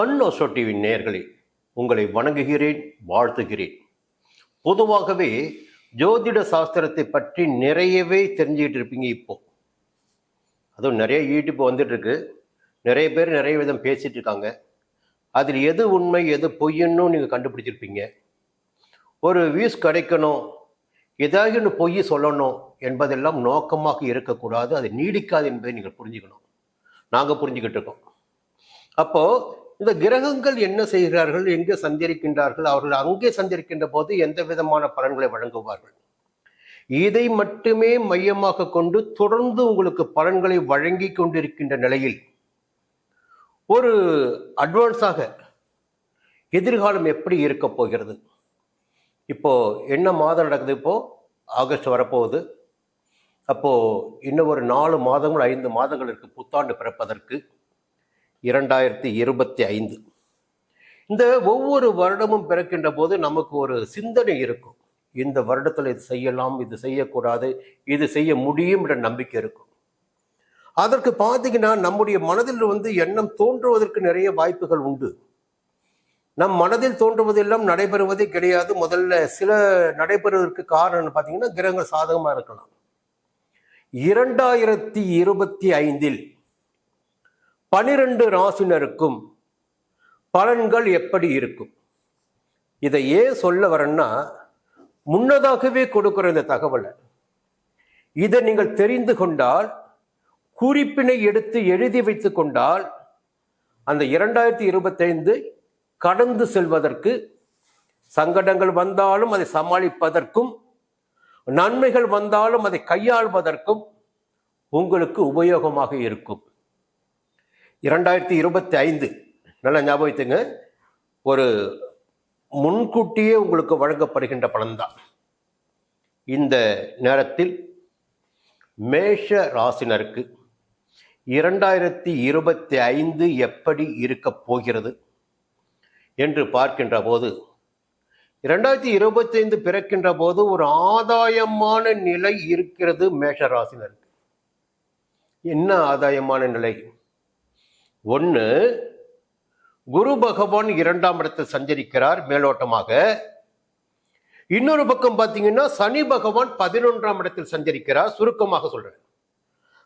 Sun Osho TV நேயர்களே உங்களை வணங்குகிறேன் வாழ்த்துகிறேன். பொதுவாகவே ஜோதிட சாஸ்திரத்தை பற்றி நிறையவே தெரிஞ்சுக்கிட்டு இருப்பீங்க இப்போ. அதுவும் நிறைய யூடியூப் வந்துட்டுருக்கு. நிறைய பேர் நிறைய விதம் பேசிகிட்டு இருக்காங்க. அதில் எது உண்மை எது பொய்ன்னு நீங்கள் கண்டுபிடிச்சிருப்பீங்க. ஒரு வியூஸ் கிடைக்கணும். ஏதாவது ஒன்று பொய் சொல்லணும் என்பதெல்லாம் நோக்கமாக இருக்கக்கூடாது. அது நீடிக்காது என்பதை நீங்கள் புரிஞ்சுக்கணும். நாங்கள் புரிஞ்சுக்கிட்டு இருக்கோம். அப்போது இந்த கிரகங்கள் என்ன செய்கிறார்கள் எங்கே சஞ்சரிக்கின்றார்கள் அவர்கள் அங்கே சஞ்சரிக்கின்ற போது எந்த விதமான பலன்களை வழங்குவார்கள்? இதை மட்டுமே மையமாக கொண்டு தொடர்ந்து உங்களுக்கு பலன்களை வழங்கி கொண்டிருக்கின்ற நிலையில் ஒரு அட்வான்ஸாக எதிர்காலம் எப்படி இருக்க போகிறது? இப்போ என்ன மாதம் நடக்குது இப்போ? ஆகஸ்ட் வரப்போகுது. அப்போ இன்னும் ஒரு நாலு மாதங்கள் ஐந்து மாதங்கள் இருக்கு புத்தாண்டு பிறப்பதற்கு. இரண்டாயிரத்தி இருபத்தி ஐந்து. இந்த ஒவ்வொரு வருடமும் பிறக்கின்ற போது நமக்கு ஒரு சிந்தனை இருக்கும். இந்த வருடத்தில் இது செய்யலாம் இது செய்யக்கூடாது இது செய்ய முடியும் என்ற நம்பிக்கை இருக்கும். அதற்கு பார்த்தீங்கன்னா நம்முடைய மனதில் வந்து எண்ணம் தோன்றுவதற்கு நிறைய வாய்ப்புகள் உண்டு. நம் மனதில் தோன்றுவதெல்லாம் நடைபெறுவதே கிடையாது. முதல்ல சில நடைபெறுவதற்கு காரணம் பார்த்தீங்கன்னா கிரகங்கள் சாதகமாக இருக்கலாம். இரண்டாயிரத்தி இருபத்தி ஐந்தில் பனிரெண்டு ராசினருக்கும் பலன்கள் எப்படி இருக்கும்? இதை ஏன் சொல்ல வரேன்னா முன்னதாகவே கொடுக்குற இந்த தகவலை. இதை நீங்கள் தெரிந்து கொண்டால் குறிப்பினை எடுத்து எழுதி வைத்து கொண்டால் அந்த இரண்டாயிரத்தி இருபத்தைந்து கடந்து செல்வதற்கு சங்கடங்கள் வந்தாலும் அதை சமாளிப்பதற்கும் நன்மைகள் வந்தாலும் அதை கையாள்வதற்கும் உங்களுக்கு உபயோகமாக இருக்கும். இரண்டாயிரத்தி இருபத்தி ஐந்து. நல்லா ஞாபகத்துங்க. ஒரு முன்கூட்டியே உங்களுக்கு வழங்கப்படுகின்ற பலன்தான். இந்த நேரத்தில் மேஷ ராசினருக்கு இரண்டாயிரத்தி இருபத்தி ஐந்து எப்படி இருக்கப் போகிறது என்று பார்க்கின்ற போது இரண்டாயிரத்தி இருபத்தி ஐந்து பிறக்கின்ற போது ஒரு ஆதாயமான நிலை இருக்கிறது மேஷ ராசினருக்கு. என்ன ஆதாயமான நிலை? ஒன்று குரு பகவான் இரண்டாம் இடத்தில் சஞ்சரிக்கிறார் மேலோட்டமாக. இன்னொரு பக்கம் பார்த்தீங்கன்னா சனி பகவான் பதினொன்றாம் இடத்தில் சஞ்சரிக்கிறார் சுருக்கமாக சொல்றேன்.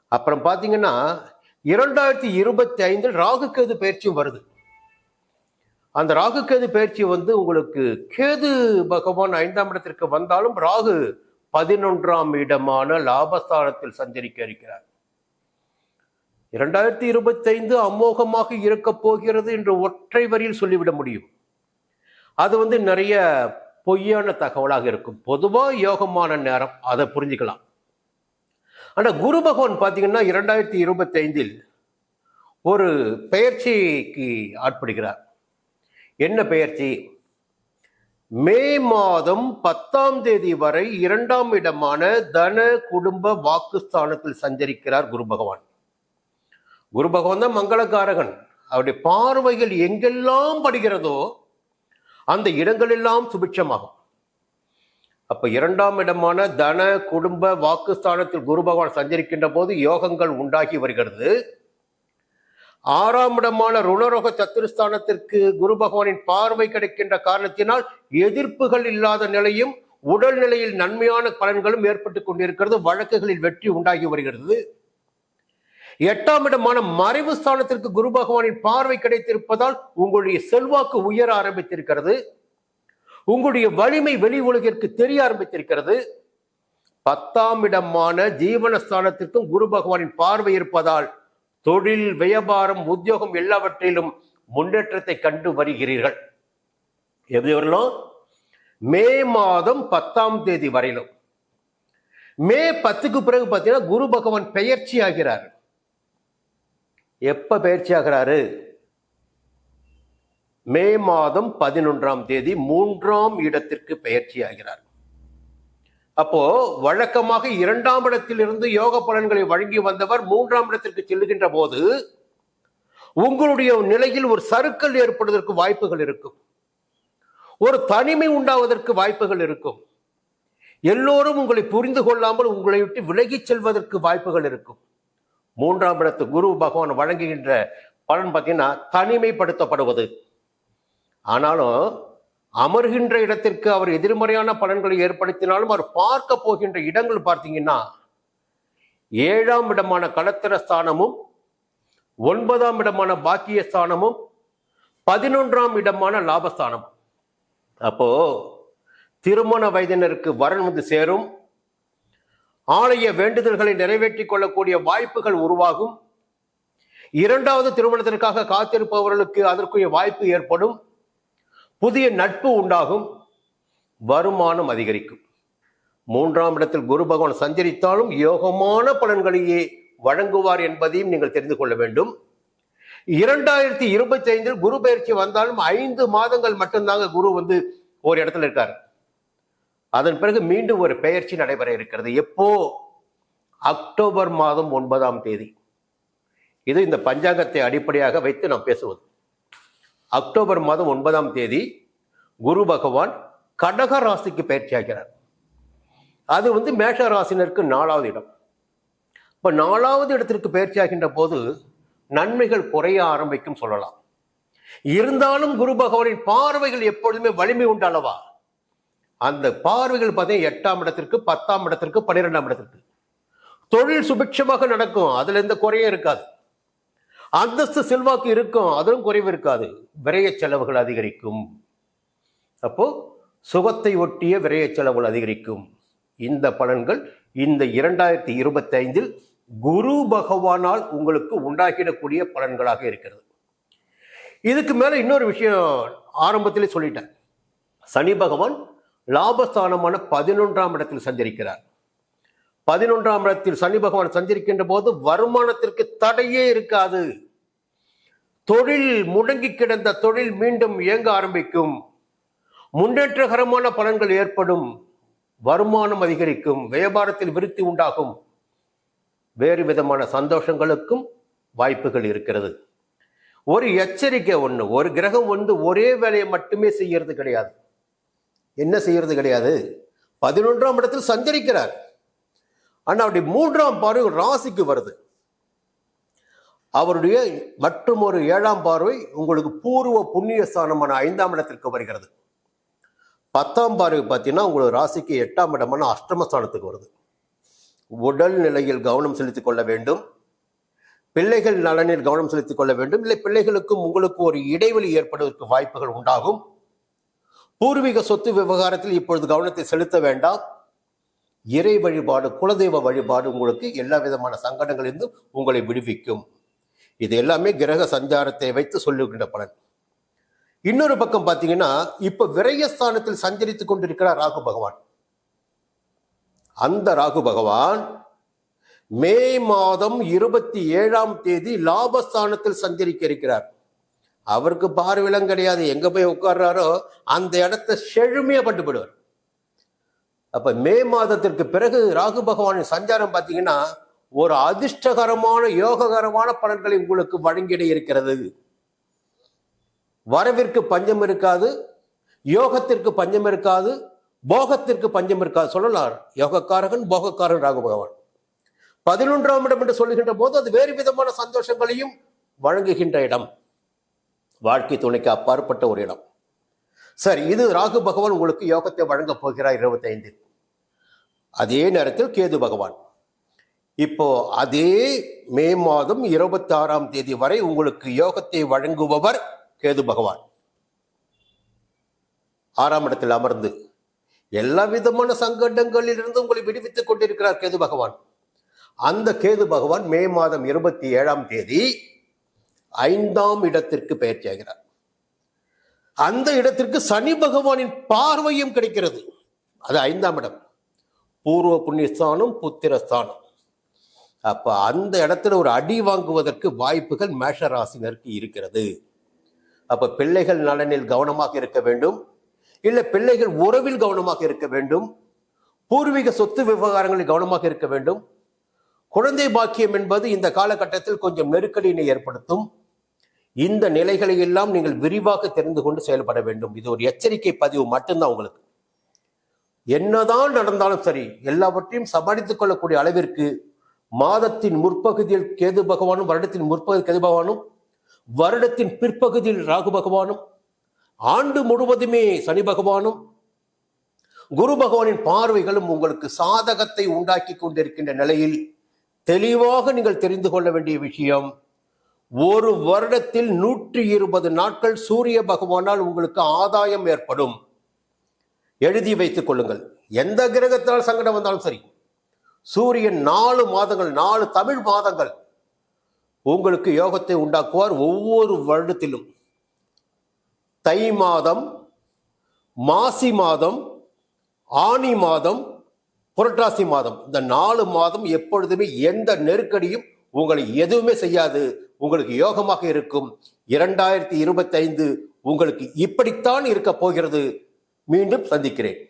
அப்புறம் பார்த்தீங்கன்னா இரண்டாயிரத்தி இருபத்தி ஐந்தில் ராகு கேது பயிற்சியும் வருது. அந்த ராகு கேது பயிற்சி வந்து உங்களுக்கு கேது பகவான் ஐந்தாம் இடத்திற்கு வந்தாலும் ராகு பதினொன்றாம் இடமான லாபஸ்தானத்தில் சஞ்சரிக்க இருக்கிறார். இரண்டாயிரத்தி இருபத்தைந்து அமோகமாக இருக்கப் போகிறது என்று ஒற்றை வரியில் சொல்லிவிட முடியும். அது வந்து நிறைய பொய்யான தகவலாக இருக்கும். பொதுவாக யோகமான நேரம் அதை புரிஞ்சுக்கலாம். ஆனால் குரு பகவான் பார்த்தீங்கன்னா இரண்டாயிரத்தி இருபத்தைந்தில் ஒரு பெயர்ச்சிக்கு ஆட்படுகிறார். என்ன பெயர்ச்சி? மே மாதம் பத்தாம் தேதி வரை இரண்டாம் இடமான தன குடும்ப வாக்குஸ்தானத்தில் சஞ்சரிக்கிறார் குரு பகவான். குரு பகவான் தான் மங்களக்காரகன். அவருடைய பார்வைகள் எங்கெல்லாம் படுகிறதோ அந்த இடங்களெல்லாம் சுபிட்சமாகும். அப்ப இரண்டாம் இடமான தன குடும்ப வாக்குஸ்தானத்தில் குரு பகவான் சஞ்சரிக்கின்ற போது யோகங்கள் உண்டாகி வருகிறது. ஆறாம் இடமான ருணரோக சத்துருஸ்தானத்திற்கு குரு பகவானின் பார்வை கிடைக்கின்ற காரணத்தினால் எதிர்ப்புகள் இல்லாத நிலையும் உடல் நிலையில் நன்மையான பலன்களும் ஏற்பட்டு கொண்டிருக்கிறது வழக்குகளில் வெற்றி உண்டாகி வருகிறது. எட்டாம் இடமான மறைவு ஸ்தானத்திற்கு குரு பகவானின் பார்வை கிடைத்திருப்பதால் உங்களுடைய செல்வாக்கு உயர ஆரம்பித்திருக்கிறது. உங்களுடைய வலிமை வெளி உலகிற்கு தெரிய ஆரம்பித்திருக்கிறது. பத்தாம் இடமான ஜீவனஸ்தானத்திற்கும் குரு பகவானின் பார்வை இருப்பதால் தொழில் வியாபாரம் உத்தியோகம் எல்லாவற்றிலும் முன்னேற்றத்தை கண்டு வருகிறீர்கள். எப்படி வரலாம் மே மாதம் பத்தாம் தேதி வரையிலும். மே பத்துக்கு பிறகு பார்த்தீங்கன்னா குரு பகவான் பெயர்ச்சி ஆகிறார். எப்போ பயிற்சி ஆகிறாரு? மே மாதம் பதினொன்றாம் தேதி மூன்றாம் இடத்திற்கு பயிற்சி ஆகிறார். அப்போ வழக்கமாக இரண்டாம் இடத்திலிருந்து யோக பலன்களை வழங்கி வந்தவர் மூன்றாம் இடத்திற்கு செல்லுகின்ற போது உங்களுடைய நிலையில் ஒரு சறுக்கல் ஏற்படுவதற்கு வாய்ப்புகள் இருக்கும். ஒரு தனிமை உண்டாவதற்கு வாய்ப்புகள் இருக்கும். எல்லோரும் உங்களை புரிந்து கொள்ளாமல் உங்களை விட்டு விலகிச் செல்வதற்கு வாய்ப்புகள் இருக்கும். மூன்றாம் இடத்து குரு பகவான் வழங்குகின்ற பலன் பார்த்தீங்கன்னா தனிமைப்படுத்தப்படுவது. ஆனாலும் அமர்கின்ற இடத்திற்கு அவர் எதிர்மறையான பலன்களை ஏற்படுத்தினாலும் அவர் பார்க்க போகின்ற இடங்கள் பார்த்தீங்கன்னா ஏழாம் இடமான களத்திர ஸ்தானமும் ஒன்பதாம் இடமான பாக்கிய ஸ்தானமும் பதினொன்றாம் இடமான லாபஸ்தானம். அப்போ திருமண வயதினருக்கு வரன் வந்து சேரும். ஆலய வேண்டுதல்களை நிறைவேற்றிக் கொள்ளக்கூடிய வாய்ப்புகள் உருவாகும். இரண்டாவது திருமணத்திற்காக காத்திருப்பவர்களுக்கு அதற்குரிய வாய்ப்பு ஏற்படும். புதிய நட்பு உண்டாகும். வருமானம் அதிகரிக்கும். மூன்றாம் இடத்தில் குரு பகவான் சஞ்சரித்தாலும் யோகமான பலன்களையே வழங்குவார் என்பதையும் நீங்கள் தெரிந்து கொள்ள வேண்டும். இரண்டாயிரத்தி இருபத்தி ஐந்தில் குரு பயிற்சி வந்தாலும் ஐந்து மாதங்கள் மட்டும்தாங்க குரு வந்து ஒரு இடத்துல இருக்கார். அதன் பிறகு மீண்டும் ஒரு பெயர்ச்சி நடைபெற இருக்கிறது. எப்போ? அக்டோபர் மாதம் ஒன்பதாம் தேதி. இது இந்த பஞ்சாங்கத்தை அடிப்படையாக வைத்து நாம் பேசுவது. அக்டோபர் மாதம் ஒன்பதாம் தேதி குரு பகவான் கடக ராசிக்கு பயிற்சி ஆகிறார். அது வந்து மேஷ ராசினருக்கு நாலாவது இடம். இப்போ நாலாவது இடத்திற்கு பயிற்சி ஆகின்ற போது நன்மைகள் குறைய ஆரம்பிக்கும் சொல்லலாம். இருந்தாலும் குரு பகவானின் பார்வைகள் எப்பொழுதுமே வலிமை உண்டு அல்லவா? அந்த பார்வைகள் பார்த்தீங்கன்னா எட்டாம் இடத்திற்கு பத்தாம் இடத்திற்கு பன்னிரெண்டாம் இடத்திற்கு. தொழில் சுபிட்சமாக நடக்கும் அதுல எந்த குறையும் இருக்காது. அந்தஸ்து செல்வாக்கு இருக்கும் அதிலும் குறைவு இருக்காது. விரைய செலவுகள் அதிகரிக்கும். அப்போ சுகத்தை ஒட்டிய விரைய செலவுகள் அதிகரிக்கும். இந்த பலன்கள் இந்த இரண்டாயிரத்தி இருபத்தி ஐந்தில் குரு பகவானால் உங்களுக்கு உண்டாகிடக்கூடிய பலன்களாக இருக்கிறது. இதுக்கு மேல இன்னொரு விஷயம் ஆரம்பத்திலே சொல்லிட்டேன். சனி பகவான் லாபஸ்தானமான பதினொன்றாம் இடத்தில் சஞ்சரிக்கிறார். பதினொன்றாம் இடத்தில் சனி பகவான் சஞ்சரிக்கின்ற போது வருமானத்திற்கு தடையே இருக்காது. தொழில் முடங்கி கிடந்த தொழில் மீண்டும் இயங்க ஆரம்பிக்கும். முன்னேற்றகரமான பலன்கள் ஏற்படும். வருமானம் அதிகரிக்கும். வியாபாரத்தில் விருத்தி உண்டாகும். வேறு விதமான சந்தோஷங்களுக்கும் வாய்ப்புகள் இருக்கிறது. ஒரு எச்சரிக்கை ஒன்று ஒரு கிரகம் வந்து ஒரே வேலையை மட்டுமே செய்யறது கிடையாது. என்ன செய்யறது கிடையாது. பதினொன்றாம் இடத்தில் சஞ்சரிக்கிறார். ஆனால் அவருடைய மூன்றாம் பார்வை ராசிக்கு வருது. அவருடைய மற்றும் ஒரு ஏழாம் பார்வை உங்களுக்கு பூர்வ புண்ணிய ஸ்தானமான ஐந்தாம் இடத்திற்கு வருகிறது. பத்தாம் பார்வை பார்த்தீங்கன்னா உங்களுக்கு ராசிக்கு எட்டாம் இடமான அஷ்டமஸ்தானத்துக்கு வருது. உடல் நிலையில் கவனம் செலுத்திக் கொள்ள வேண்டும். பிள்ளைகள் நலனில் கவனம் செலுத்திக் கொள்ள வேண்டும். இல்லை பிள்ளைகளுக்கும் உங்களுக்கும் ஒரு இடைவெளி ஏற்படுவதற்கு வாய்ப்புகள் உண்டாகும். பூர்வீக சொத்து விவகாரத்தில் இப்பொழுது கவனத்தை செலுத்த வேண்டாம். இறை வழிபாடு குலதெய்வ வழிபாடு உங்களுக்கு எல்லா விதமான சங்கடங்களிலிருந்தும் உங்களை விடுவிக்கும். இது எல்லாமே கிரக சஞ்சாரத்தை வைத்து சொல்லுகின்ற பலன். இன்னொரு பக்கம் பார்த்தீங்கன்னா இப்ப விரயஸ்தானத்தில் சஞ்சரித்துக் கொண்டிருக்கிறார் ராகு பகவான். அந்த ராகு பகவான் மே மாதம் இருபத்தி ஏழாம் தேதி லாபஸ்தானத்தில் சஞ்சரிக்க இருக்கிறார். அவருக்கு பார்வையிலும் கிடையாது. எங்க போய் உட்கார்றாரோ அந்த இடத்த செழுமையா பட்டு போயிடுவார் அப்ப மே மாதத்திற்கு பிறகு ராகு பகவானின் சஞ்சாரம் பார்த்தீங்கன்னா ஒரு அதிர்ஷ்டகரமான யோககரமான பலன்களை உங்களுக்கு வழங்கிட இருக்கிறது. வரவிற்கு பஞ்சம் இருக்காது யோகத்திற்கு பஞ்சம் இருக்காது போகத்திற்கு பஞ்சம் இருக்காது. சொல்லலாம் யோகக்காரகன் போகக்காரன் ராகு பகவான். பதினொன்றாம் இடம் என்று சொல்லுகின்ற போது அது வேறு விதமான சந்தோஷங்களையும் வழங்குகின்ற இடம். வாழ்க்கை துணைக்கு அப்பாற்பட்ட ஒரு இடம். சரி இது ராகு பகவான் உங்களுக்கு யோகத்தை வழங்கப் போகிறார் இருபத்தி ஐந்தில் அதே நேரத்தில் கேது பகவான். இப்போ அதே மே மாதம் இருபத்தி ஆறாம் தேதி வரை உங்களுக்கு யோகத்தை வழங்குபவர் கேது பகவான். ஆறாம் இடத்தில் அமர்ந்து எல்லா விதமான சங்கடங்களிலிருந்து உங்களை விடுவித்துக் கொண்டிருக்கிறார் கேது பகவான். அந்த கேது பகவான் மே மாதம் இருபத்தி ஏழாம் தேதி ஐந்தாம் இடத்திற்கு பயிற்சியாகிறார் அந்த இடத்திற்கு சனி பகவானின் பார்வையும் கிடைக்கிறது. அது ஐந்தாம் இடம். பூர்வ புண்ணியஸ்தானம் புத்திரஸ்தானம். அப்ப அந்த இடத்துல ஒரு அடி வாங்குவதற்கு வாய்ப்புகள் மேஷ ராசினருக்கு இருக்கிறது. அப்ப பிள்ளைகள் நலனில் கவனமாக இருக்க வேண்டும். இல்லை பிள்ளைகள் உறவில் கவனமாக இருக்க வேண்டும். பூர்வீக சொத்து விவகாரங்களில் கவனமாக இருக்க வேண்டும். குழந்தை பாக்கியம் என்பது இந்த காலகட்டத்தில் கொஞ்சம் நெருக்கடியினை ஏற்படுத்தும். இந்த நிலைகளை எல்லாம் நீங்கள் விரிவாக தெரிந்து கொண்டு செயல்பட வேண்டும். இது ஒரு எச்சரிக்கை பதிவு மட்டும்தான் உங்களுக்கு. என்னதான் நடந்தாலும் சரி எல்லாவற்றையும் சமாளித்துக் கொள்ளக்கூடிய அளவிற்கு மாதத்தின் முற்பகுதியில் கேது பகவானும் வருடத்தின் முற்பகுதி கேது பகவானும் வருடத்தின் பிற்பகுதியில் ராகு பகவானும் ஆண்டு முழுவதுமே சனி பகவானும் குரு பகவானின் பார்வைகளும் உங்களுக்கு சாதகத்தை உண்டாக்கி கொண்டிருக்கின்ற நிலையில் தெளிவாக நீங்கள் தெரிந்து கொள்ள வேண்டிய விஷயம் ஒரு வருடத்தில் நூற்றி இருபது நாட்கள் சூரிய பகவானால் உங்களுக்கு ஆதாயம் ஏற்படும். எழுதி வைத்துக் கொள்ளுங்கள். எந்த கிரகத்தால் சங்கடம் வந்தாலும் சரி சூரியன் நாலு மாதங்கள் நாலு தமிழ் மாதங்கள் உங்களுக்கு யோகத்தை உண்டாக்குவார் ஒவ்வொரு வருடத்திலும். தை மாதம் மாசி மாதம் ஆனி மாதம் புரட்டாசி மாதம். இந்த நாலு மாதம் எப்பொழுதுமே எந்த நெருக்கடியும் உங்களை எதுவுமே செய்யாது. உங்களுக்கு யோகமாக இருக்கும். இரண்டாயிரத்தி இருபத்தைந்து உங்களுக்கு இப்படித்தான் இருக்க போகிறது. மீண்டும் சந்திக்கிறேன்.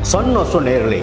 Sun astro